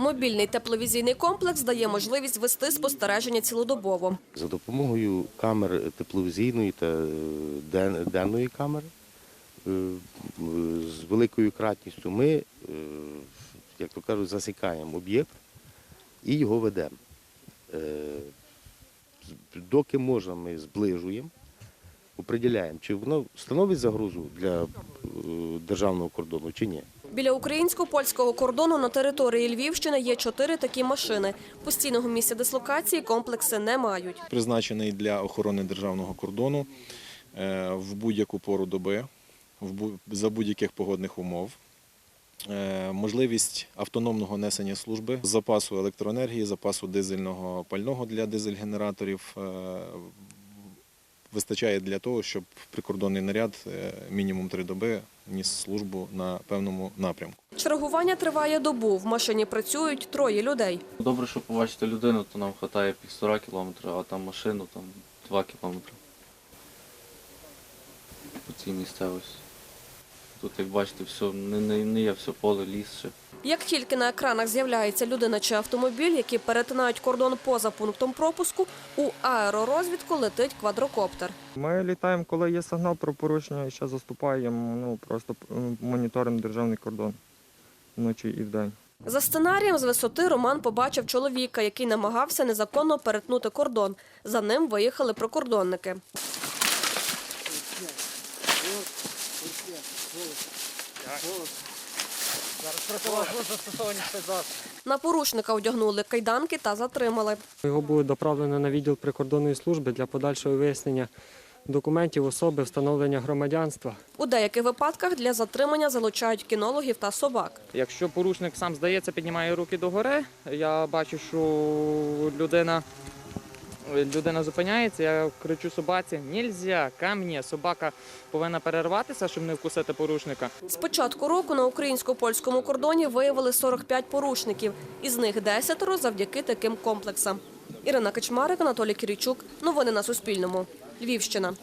Мобільний тепловізійний комплекс дає можливість вести спостереження цілодобово. За допомогою камер тепловізійної та е, денної камери е, з великою кратністю ми, е, як то кажуть, засікаємо об'єкт і його ведемо. Доки можна, ми зближуємо, определяємо, чи воно становить загрозу для державного кордону чи ні. Біля українсько-польського кордону на території Львівщини є чотири такі машини. Постійного місця дислокації комплекси не мають. призначений для охорони державного кордону е, в будь-яку пору доби, за будь-яких погодних умов. Е, Можливість автономного несення служби, запасу електроенергії, запасу дизельного пального для дизель-генераторів е, вистачає для того, щоб прикордонний наряд е, мінімум три доби ніс службу на певному напрямку. Чергування триває добу. В машині працюють троє людей. Добре, що побачити людину, то нам вистачає півтора кілометра, а там машину там два кілометри. По цій місцевості. Тут, як бачите, все не, не, не є все поле, ліс ще. Як тільки на екранах з'являється людина чи автомобіль, які перетинають кордон поза пунктом пропуску, у аеророзвідку летить квадрокоптер. Ми літаємо, коли є сигнал про порушення, і ще заступаємо, ну просто моніторимо державний кордон вночі і вдень. За сценарієм з висоти Роман побачив чоловіка, який намагався незаконно перетнути кордон. За ним виїхали прикордонники. На порушника одягнули кайданки та затримали. Його буде доправлено на відділ прикордонної служби для подальшого вияснення документів особи, встановлення громадянства. У деяких випадках для затримання залучають кінологів та собак. Якщо порушник сам здається, піднімає руки догори, я бачу, що людина, людина зупиняється, я кричу собаці, нельзя, камні. Собака повинна перерватися, щоб не вкусити порушника. З початку року на українсько-польському кордоні виявили 45 порушників, із них 10 завдяки таким комплексам. Ірина Качмарик, Анатолій Киричук. Новини на Суспільному. Львівщина.